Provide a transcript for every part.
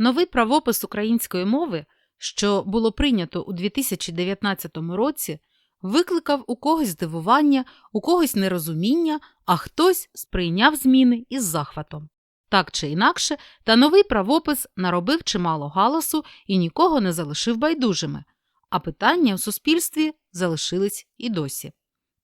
Новий правопис української мови, що було прийнято у 2019 році, викликав у когось здивування, у когось нерозуміння, а хтось сприйняв зміни із захватом. Так чи інакше, та новий правопис наробив чимало галасу і нікого не залишив байдужими, а питання у суспільстві залишились і досі.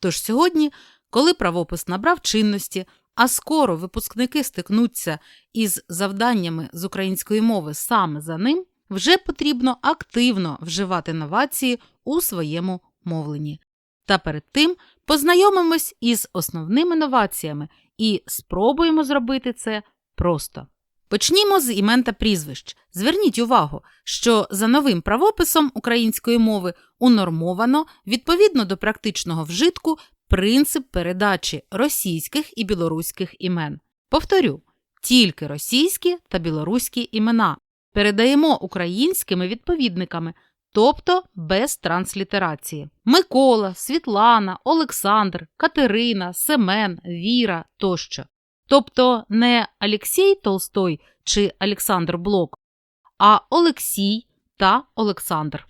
Тож сьогодні, коли правопис набрав чинності, а скоро випускники стикнуться із завданнями з української мови саме за ним, вже потрібно активно вживати новації у своєму мовленні. Та перед тим познайомимось із основними новаціями і спробуємо зробити це просто. Почнімо з імен та прізвищ. Зверніть увагу, що за новим правописом української мови унормовано відповідно до практичного вжитку принцип передачі російських і білоруських імен. Повторю, тільки російські та білоруські імена передаємо українськими відповідниками, тобто без транслітерації. Микола, Світлана, Олександр, Катерина, Семен, Віра тощо. Тобто не Алексій Толстой чи Олександр Блок, а Олексій та Олександр.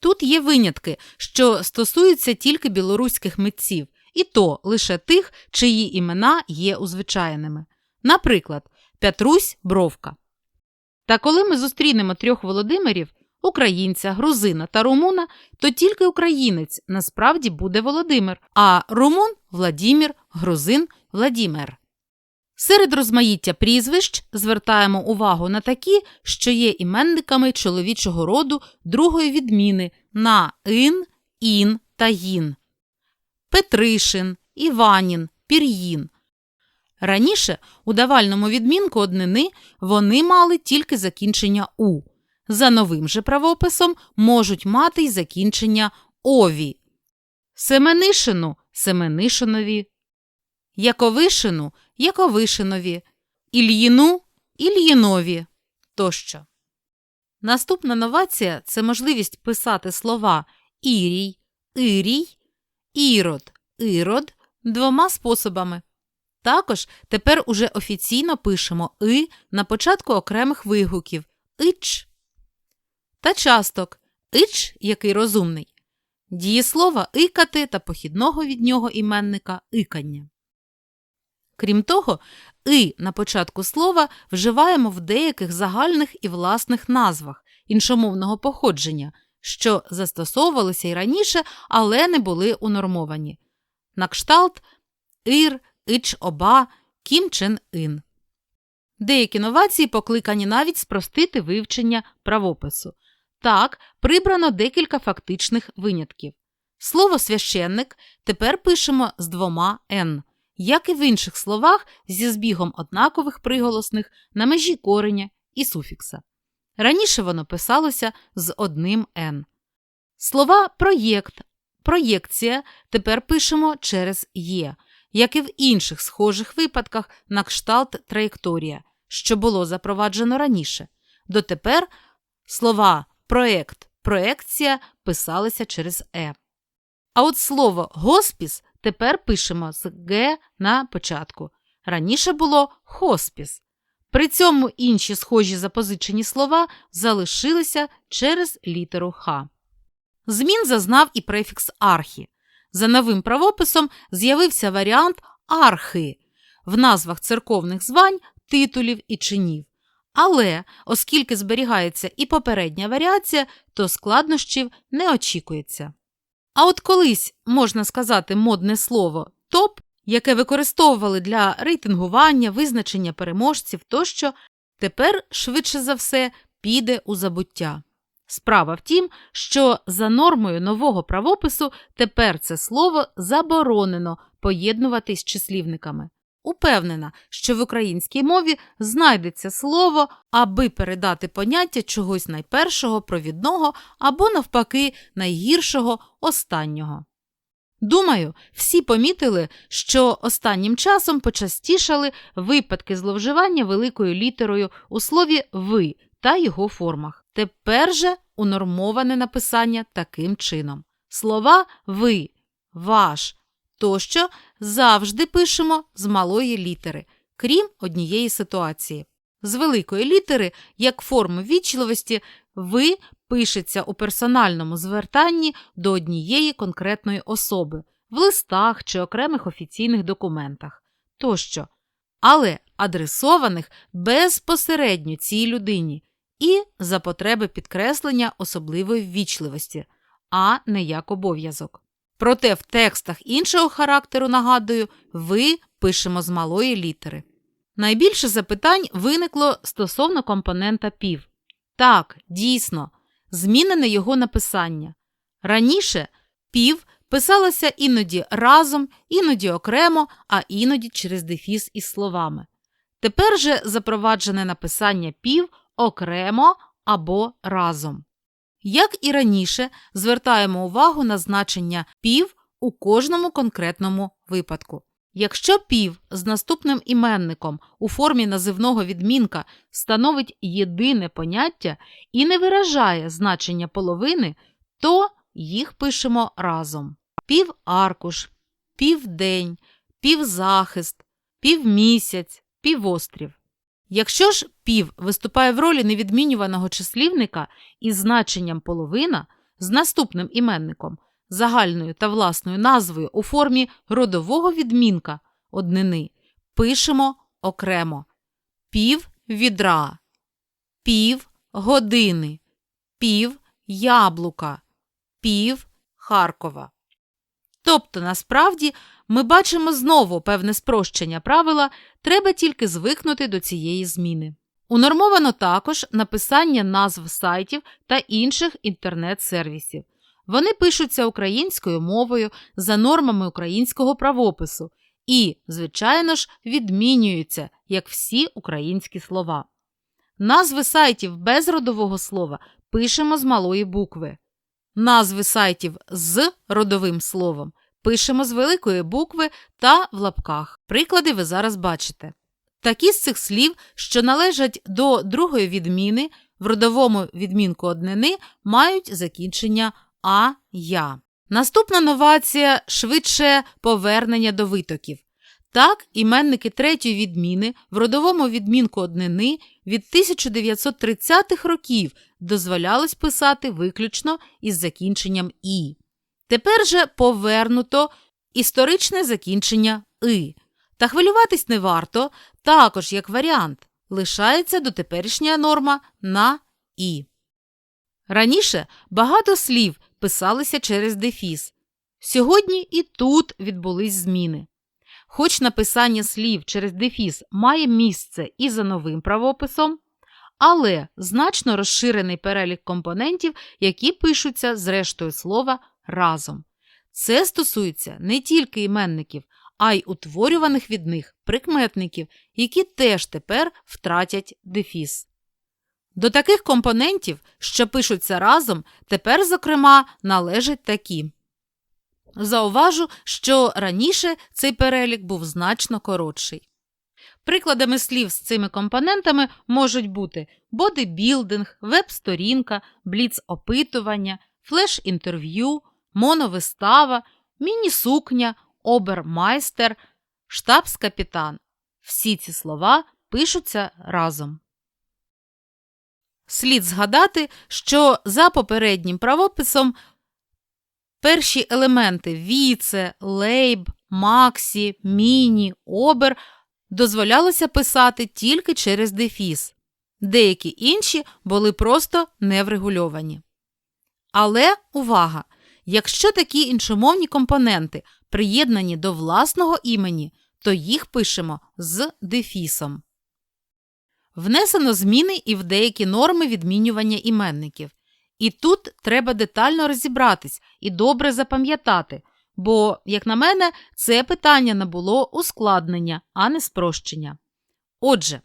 Тут є винятки, що стосуються тільки білоруських митців, і то лише тих, чиї імена є узвичайними. Наприклад, Петрусь Бровка. Та коли ми зустрінемо трьох Володимирів українця, грузина та румуна, то тільки українець насправді буде Володимир, а румун Владімір, грузин Владімер. Серед розмаїття прізвищ звертаємо увагу на такі, що є іменниками чоловічого роду другої відміни на ин, ін та їн. Петришин, Іванін, Пір'їн. Раніше у давальному відмінку однини вони мали тільки закінчення у. За новим же правописом можуть мати й закінчення ові. Семенишину Семенишинові, Яковишину Яковишинові, Ільїну Ільїнові тощо. Наступна новація це можливість писати слова ірій, ірій, ірод, ірод двома способами. Також тепер уже офіційно пишемо и на початку окремих вигуків ич та часток ич, який розумний, дієслова икати та похідного від нього іменника икання. Крім того, и на початку слова вживаємо в деяких загальних і власних назвах іншомовного походження, що застосовувалися й раніше, але не були унормовані. На кшталт ір, ич оба, кім ин. Деякі новації покликані навіть спростити вивчення правопису. Так, прибрано декілька фактичних винятків. Слово священник тепер пишемо з двома «н», як і в інших словах зі збігом однакових приголосних на межі кореня і суфікса. Раніше воно писалося з одним «н». Слова проєкт, проєкція тепер пишемо через «є», як і в інших схожих випадках на кшталт траєкторія, що було запроваджено раніше. Дотепер слова проект, проекція писалися через е. А от слово госпіс тепер пишемо з г на початку. Раніше було хоспіс. При цьому інші схожі запозичені слова залишилися через літеру Х. Змін зазнав і префікс архі. За новим правописом з'явився варіант архи в назвах церковних звань, титулів і чинів. Але, оскільки зберігається і попередня варіація, то складнощів не очікується. А от колись, можна сказати, модне слово топ, яке використовували для рейтингування, визначення переможців тощо, тепер, швидше за все, піде у забуття. Справа в тім, що за нормою нового правопису тепер це слово заборонено поєднувати з числівниками. Упевнена, що в українській мові знайдеться слово, аби передати поняття чогось найпершого, провідного або, навпаки, найгіршого останнього. Думаю, всі помітили, що останнім часом почастішали випадки зловживання великою літерою у слові ви та його формах. Тепер же унормоване написання таким чином. Слова ви, ваш тощо завжди пишемо з малої літери, крім однієї ситуації. з великої літери як форму вічливості ви пишеться у персональному звертанні до однієї конкретної особи в листах чи окремих офіційних документах тощо, але адресованих безпосередньо цій людині і за потреби підкреслення особливої ввічливості, а не як обов'язок. Проте в текстах іншого характеру, нагадую, ви пишемо з малої літери. Найбільше запитань виникло стосовно компонента пів. Так, дійсно, змінене його написання. Раніше пів писалося іноді разом, іноді окремо, а іноді через дефіс із словами. Тепер же запроваджене написання пів окремо або разом. Як і раніше, звертаємо увагу на значення пів у кожному конкретному випадку. Якщо пів з наступним іменником у формі називного відмінка становить єдине поняття і не виражає значення половини, то їх пишемо разом: піваркуш, південь, півзахист, півмісяць, півострів. Якщо ж пів виступає в ролі невідмінюваного числівника із значенням половина з наступним іменником, загальною та власною назвою у формі родового відмінка однини, пишемо окремо пів відра, пів години, пів яблука, пів Харкова. Тобто, насправді, ми бачимо знову певне спрощення правила, треба тільки звикнути до цієї зміни. Унормовано також написання назв сайтів та інших інтернет-сервісів. Вони пишуться українською мовою за нормами українського правопису і, звичайно ж, відмінюються, як всі українські слова. Назви сайтів без родового слова пишемо з малої букви. Назви сайтів з родовим словом пишемо з великої букви та в лапках. Приклади ви зараз бачите. Такі з цих слів, що належать до другої відміни, в родовому відмінку однини мають закінчення а я. Наступна новація швидше повернення до витоків. Так, іменники третьої відміни в родовому відмінку однини від 1930-х років дозволялось писати виключно із закінченням і. Тепер же повернуто історичне закінчення и. Та хвилюватись не варто, також як варіант, лишається дотеперішня норма на і. Раніше багато слів писалися через дефіс. Сьогодні і тут відбулись зміни. Хоч написання слів через дефіс має місце і за новим правописом, але значно розширений перелік компонентів, які пишуться з рештою слова разом. Це стосується не тільки іменників, а й утворюваних від них прикметників, які теж тепер втратять дефіс. До таких компонентів, що пишуться разом, тепер, зокрема, належать такі. Зауважу, що раніше цей перелік був значно коротший. Прикладами слів з цими компонентами можуть бути бодибілдинг, веб-сторінка, бліц-опитування, флеш-інтерв'ю, моновистава, міні-сукня, обермайстер, штабс-капітан. Всі ці слова пишуться разом. Слід згадати, що за попереднім правописом перші елементи віце, лейб, максі, міні, обер дозволялося писати тільки через дефіс. Деякі інші були просто не врегульовані. Але увага! Якщо такі іншомовні компоненти приєднані до власного імені, то їх пишемо з дефісом. Внесено зміни і в деякі норми відмінювання іменників. І тут треба детально розібратись і добре запам'ятати, бо, як на мене, це питання набуло ускладнення, а не спрощення. Отже,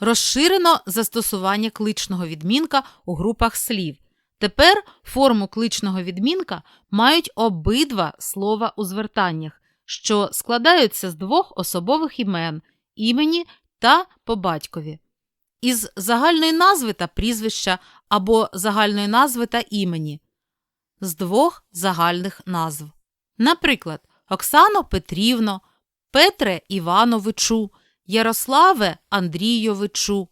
розширено застосування кличного відмінка у групах слів. Тепер форму кличного відмінка мають обидва слова у звертаннях, що складаються з двох особових імен імені та по батькові із загальної назви та прізвища або загальної назви та імені, з двох загальних назв. Наприклад, Оксано Петрівно, Петре Івановичу, Ярославе Андрійовичу,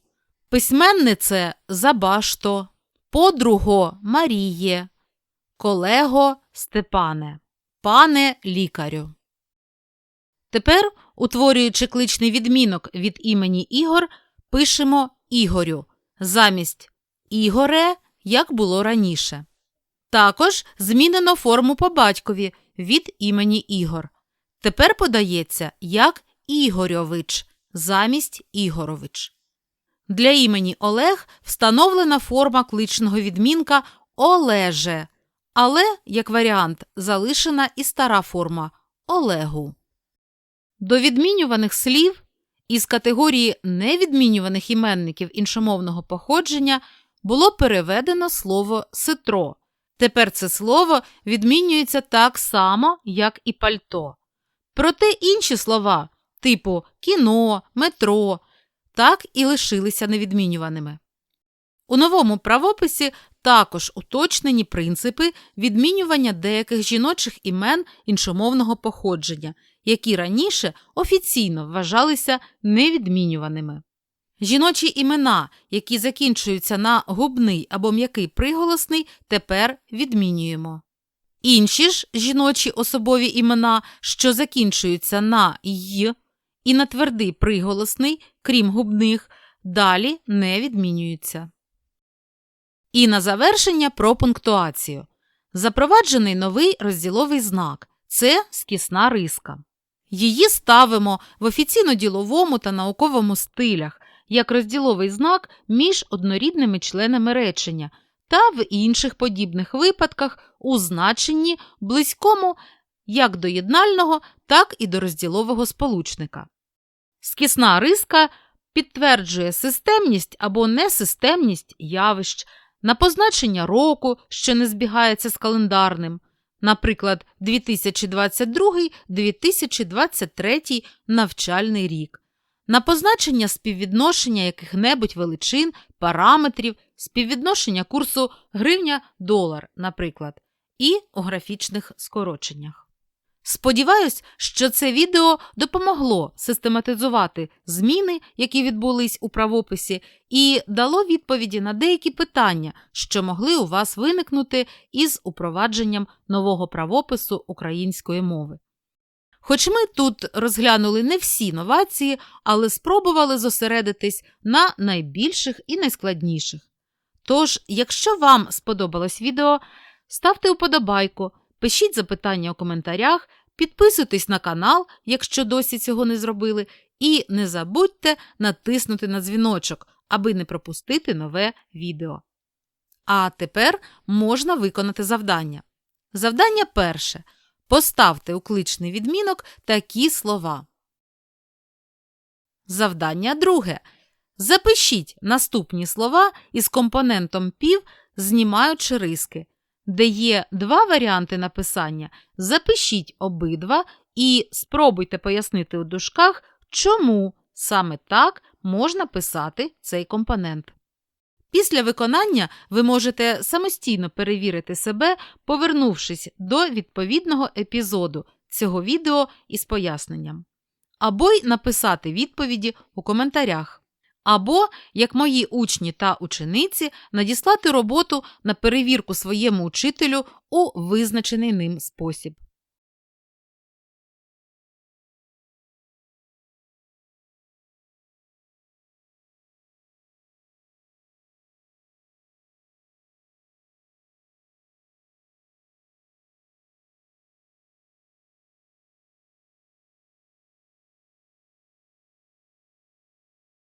письменнице Забашто, подруго Маріє, колего Степане, пане лікарю. Тепер, утворюючи кличний відмінок від імені Ігор, пишемо Ігорю замість Ігоре, як було раніше. Також змінено форму по батькові від імені Ігор. Тепер подається як Ігорьович замість Ігорович. Для імені Олег встановлена форма кличного відмінка Олеже, але, як варіант, залишена і стара форма Олегу. До відмінюваних слів із категорії невідмінюваних іменників іншомовного походження було переведено слово ситро. Тепер це слово відмінюється так само, як і пальто. Проте інші слова, типу кіно, метро, так і лишилися невідмінюваними. У новому правописі також уточнені принципи відмінювання деяких жіночих імен іншомовного походження, які раніше офіційно вважалися невідмінюваними. Жіночі імена, які закінчуються на губний або м'який приголосний, тепер відмінюємо. Інші ж жіночі особові імена, що закінчуються на й і на твердий приголосний, крім губних, далі не відмінюються. І на завершення про пунктуацію. Запроваджений новий розділовий знак це скісна риска. Її ставимо в офіційно-діловому та науковому стилях як розділовий знак між однорідними членами речення та в інших подібних випадках у значенні близькому як до єднального, так і до розділового сполучника. Скісна риска підтверджує системність або несистемність явищ на позначення року, що не збігається з календарним, наприклад, 2022-2023 навчальний рік, на позначення співвідношення яких-небудь величин, параметрів, співвідношення курсу гривня-долар, наприклад, і у графічних скороченнях. Сподіваюсь, що це відео допомогло систематизувати зміни, які відбулись у правописі, і дало відповіді на деякі питання, що могли у вас виникнути із упровадженням нового правопису української мови. Хоч ми тут розглянули не всі новації, але спробували зосередитись на найбільших і найскладніших. Тож, якщо вам сподобалось відео, ставте вподобайку, пишіть запитання у коментарях, підписуйтесь на канал, якщо досі цього не зробили, і не забудьте натиснути на дзвіночок, аби не пропустити нове відео. А тепер можна виконати завдання. Завдання перше. Поставте у кличний відмінок такі слова. Завдання друге. Запишіть наступні слова із компонентом пів, знімаючи риски. Де є два варіанти написання, запишіть обидва і спробуйте пояснити у дужках, чому саме так можна писати цей компонент. Після виконання ви можете самостійно перевірити себе, повернувшись до відповідного епізоду цього відео із поясненням, або й написати відповіді у коментарях, або, як мої учні та учениці, надіслати роботу на перевірку своєму учителю у визначений ним спосіб.